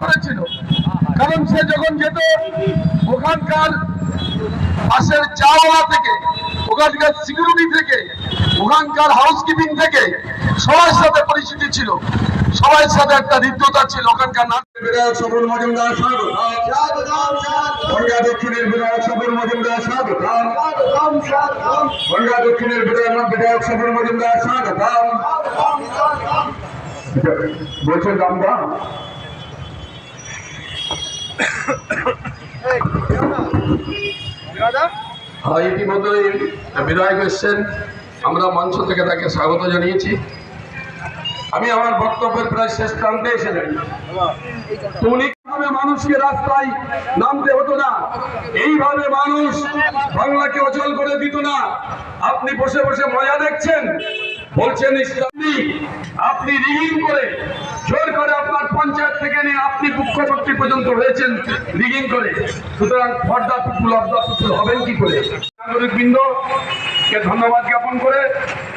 করেছিল। কারণ সে যখন যেত, ওখানকার পাশের চাওয়ালা থেকে, ওখানকার সিকিউরিটি থেকে, ওখানকার হাউসকিপিং থেকে সবার সাথে পরিচিতি ছিল। সবার সাথে একটা হৃদ্যতা ছিল ওখানকার নাম। সবুল মজুমদার গঙ্গা বিধায়ক সবুল মজুমদার স্বাগত ইতিমধ্যে বিধায়ক এসছেন আমরা মঞ্চ থেকে তাকে স্বাগত জানিয়েছি আমি আমার বক্তব্যের প্রায় শেষ প্রান্তে এসে যাই মানুষকে রাস্তায় নামতে হতো না এইভাবে মানুষ বাংলাকে অচল করে দিত না আপনি বসে বসে মজা দেখছেন বলছেন ইসলামী আপনি রিগিং করে জোর করে আপনার পঞ্চায়েত থেকে নিয়ে আপনি মুখ্যমন্ত্রী পর্যন্ত হয়েছেন রিগিং করে। সুতরাং ফর্দা পুতুল অর্দা পুতুল হবেন কি করে? নাগরিক বৃন্দ কে ধন্যবাদ জ্ঞাপন করে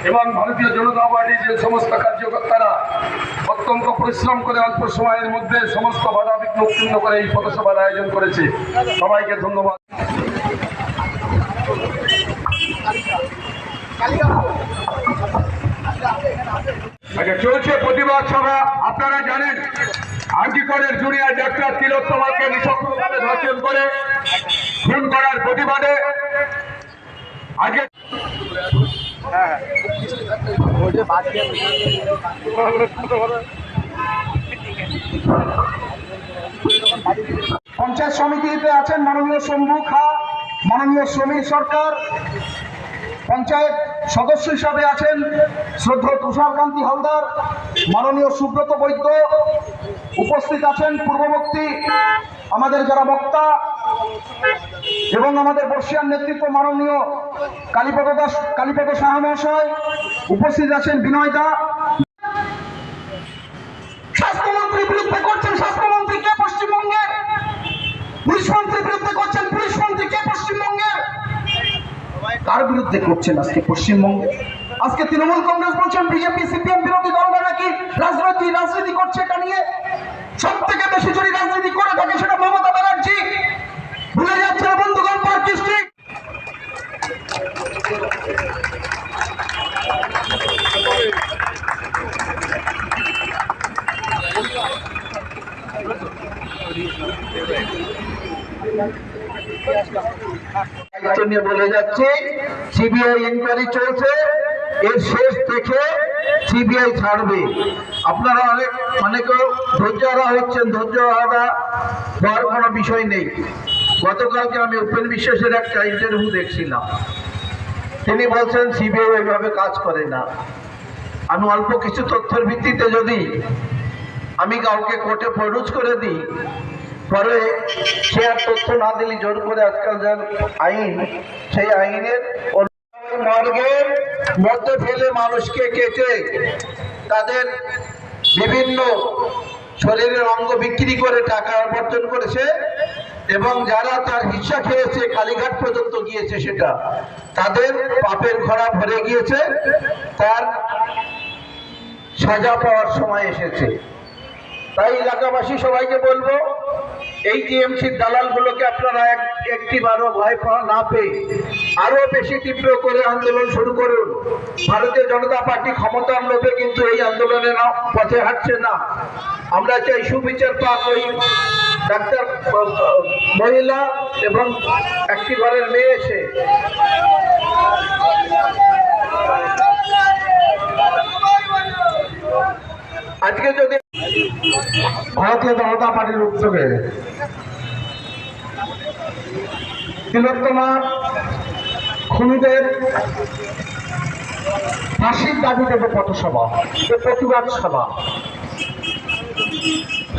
এবং ভারতীয় জনতা পার্টির যে সমস্ত কার্যকর্তারা অত্যন্ত পরিশ্রম করে অল্প সময়ের মধ্যে সমস্ত বাধা বিঘ্ন উত্তীর্ণ করে এই পথসভার আয়োজন করেছে। সবাইকে ধন্যবাদ আচ্ছা চলছে প্রতিবাদ সভা আপনারা জানেন আর্জিকরের জুনিয়র ডাক্তার তিলোত্তমাকে নিঃশব্দভাবে ধর্ষণ করে, খুন করার প্রতিবাদে আজকে পঞ্চায়েত সমিতিতে আছেন মাননীয় শম্ভু খা, মাননীয় সমীর সরকার পঞ্চায়েত সদস্য হিসাবে আছেন শ্রদ্ধেয় তুষারকান্তি হালদার, মাননীয় সুব্রত বৈদ্য, উপস্থিত আছেন পূর্ববর্তী আমাদের যারা বক্তা এবং আমাদের বর্ষিয়ার নেতৃত্ব মাননীয় কালীপদ দাস কালীপদ সাহা মহাশয়, উপস্থিত আছেন বিনয় দা কার বিরুদ্ধে করছেন আজকে পশ্চিমবঙ্গে? আজকে তৃণমূল কংগ্রেস বলছেন, বিজেপি, সিপিএম বিরোধী দলরা নাকি রাজনীতি রাজনীতি করছে এটা নিয়ে? সব থেকে বেশি যদি রাজনীতি করে থাকে সেটা মমতা ব্যানার্জি। ভুলে যাচ্ছে বন্ধুগণ, পার্ক ডিস্ট্রিক্ট। বলে যাচ্ছি, সিবিআই ইনকোয়ারি চলছে, এর শেষ দেখে সিবিআই ছাড়বে। আপনারা অনেক, অনেকেও ধৈর্য হচ্ছেন, ধৈর্য হওয়ার কোনো বিষয় নেই। গতকালকে আমি উপেন বিশ্বাসের একটা ইন্টারভিউ দেখছিলাম। তিনি বলছেন, সিবিআই ওইভাবে কাজ করে না। আমি অল্প কিছু তথ্যের ভিত্তিতে যদি আমি কাউকে কোর্টে প্রডিউস করে দিই পরে সে আর তথ্য না দিলে জোর করে আজকাল যার আইন, সেই আইনের মর্গের মধ্যে ফেলে মানুষকে কেটে তাদের বিভিন্ন শরীরের অঙ্গ বিক্রি করে টাকা উপার্জন করেছে এবং যারা তার হিস্সা খেয়েছে কালীঘাট পর্যন্ত গিয়েছে সেটা, তাদের পাপের ঘোড়া ভরে গিয়েছে, তার সাজা পাওয়ার সময় এসেছে। তাই এলাকাবাসী সবাইকে বলব এই টিএমসির দালালগুলোকে আপনারা এক একটি বারো ভয় পাওয়া না পেয়ে আরও বেশি তীব্র করে আন্দোলন শুরু করুন। ভারতীয় জনতা পার্টি ক্ষমতার লোভে কিন্তু এই আন্দোলনে না, পথে হাঁটছে না। আমরা চাই সুবিচার পাক ওই ডাক্তার মহিলা এবং একটি ঘরের মেয়ে এসে। আজকে যদি ভারতীয় জনতা পার্টির উদ্যোগে তিলোত্তমার খুনিদের ফাঁসির দাবিতে যে পথসভা প্রতিবাদ সভা।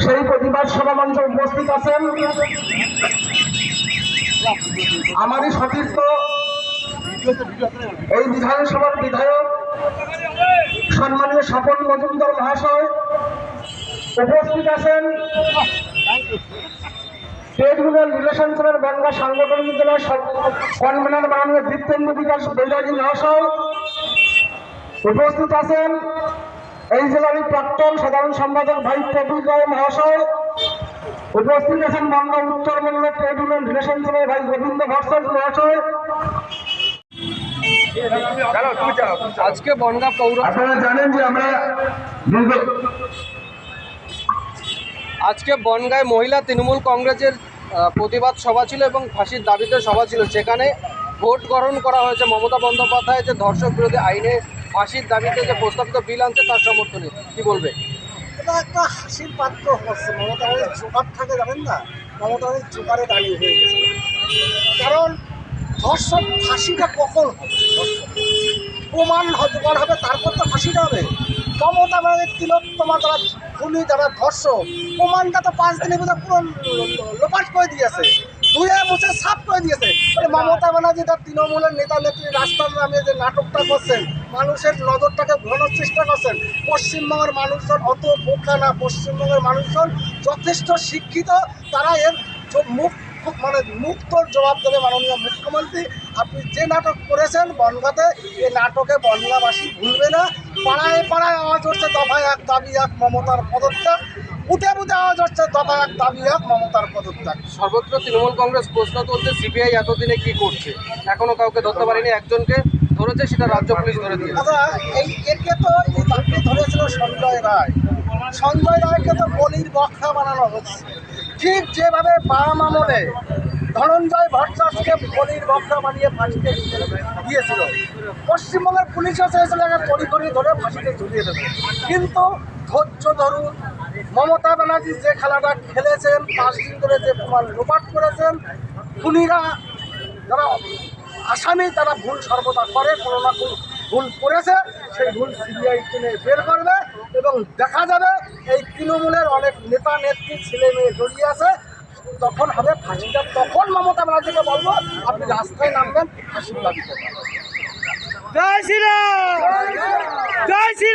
সেই প্রতিবাদ সভা মঞ্চে উপস্থিত আছেন আমারই সতীর্থ এই বিধানসভার বিধায়ক, সম্মানীয় স্বপন মজুমদার মহাশয় উপস্থিত আছেন স্টেট রুরাল রিলেশনসের বাংলা সাংগঠনিক জেলার কনভেনার মাননীয় বিকাশ বৈরাগী মহাশয়। উপস্থিত আছেন এই জেলার প্রাক্তন সাধারণ সম্পাদক ভাই প্রবীর রায় মহাশয়। উপস্থিত আছেন বাংলা উত্তরবঙ্গ ট্রেড ইউনিয়ন রিলেশনশিপের ভাই গোবিন্দ ভট্টাচার্য মহাশয়। আজকে বনগা পৌর আপনারা জানেন যে আমরা আজকে বনগাঁয় মহিলা তৃণমূল কংগ্রেসের প্রতিবাদ সভা ছিল এবং ফাঁসির দাবিতে সভা ছিল। সেখানে ভোট গ্রহণ করা হয়েছে মমতা বন্দ্যোপাধ্যায়, যে ধর্ষক বিরোধী আইনে ফাঁসির দাবিতে যে প্রস্তাবিত বিল আনছে তার সমর্থনে। কি বলবে? এটা একটা হাসির পাত্র হচ্ছে। মমতা বাড়ির জোগাড় থাকে, জানেন না? মমতা বাড়ির জোগাড়ে দাঁড়িয়ে হয়ে গেছে। কারণ ধর্ষণ ফাঁসিটা কখন হবে? প্রমাণ জোগাড় হবে, তারপর তো ফাঁসিটা হবে। মমতা বাড়ির তিলোত্তমা যারা খুনি, যারা ধর্ষক, প্রমাণটা তো পাঁচ দিনের ভিতরে পুরো লোপাট করে দিয়েছে। ধুয়ে মুছে সাফ করে দিয়েছে। মমতা ব্যানার্জি তার তৃণমূলের নেতা, নেত্রী, রাস্তার নামে যে নাটকটা করছেন, মানুষের নজরটাকে ঘোরানোর চেষ্টা করছেন, পশ্চিমবঙ্গের মানুষজন অত বোকা না, পশ্চিমবঙ্গের মানুষজন যথেষ্ট শিক্ষিত, তারা এর মুখ মানে মুক্তর জবাব দেবে মাননীয় মুখ্যমন্ত্রী। আপনি যে নাটক করেছেন বনগাতে এই নাটকে বনগাবাসী ভুলবে না। পাড়ায় পাড়ায় আওয়াজ হচ্ছে দফায় এক দাবি এক মমতার পদত্যাগ। উঠে উঠে আওয়াজ হচ্ছে দফা এক দাবি এক মমতার পদত্যাগ। সর্বত্র তৃণমূল কংগ্রেস প্রশ্ন তুলছে সিবিআই এতদিনে কি করছে? এখনও কাউকে ধরতে পারেনি একজনকে ধরেছে সেটা রাজ্য পুলিশ ধরে দিয়েছে। দাদা এই একে তো এই তাকে ধরেছিল সঞ্জয় রায়। সঞ্জয় রায়কে তো বলির বক্সা বানানো হচ্ছে। ঠিক যেভাবে বাম আমলে ধনঞ্জয় ভট্টাচার্যকে বলির বক্সা বানিয়ে ফাঁসিতে দিয়েছিল। পশ্চিমবঙ্গের পুলিশও চেয়েছিল একে কড়ি কড়ি ধরে ফাঁসিতে ঝুলিয়ে দেবে। কিন্তু ধৈর্য ধরুন, মমতা ব্যানার্জি যে খেলাটা খেলেছেন, পাঁচ দিন ধরে যে প্রমাণ লোপাট করেছেন, খুনিরা যারা আসামি, তারা ভুল সর্বদা করে, কোনো না কোনো ভুল করেছে, সেই ভুল সিবিআই টেনে বের করবে এবং দেখা যাবে এই তৃণমূলের অনেক নেতা, নেত্রী ছেলে মেয়ে জড়িয়ে আছে তখন হবে ফাঁসিটা তখন মমতা ব্যানার্জিকে বলব আপনি রাস্তায় নামবেন ফাঁসির দাবি করবেন জয় শ্রীরাম জয় শ্রীরাম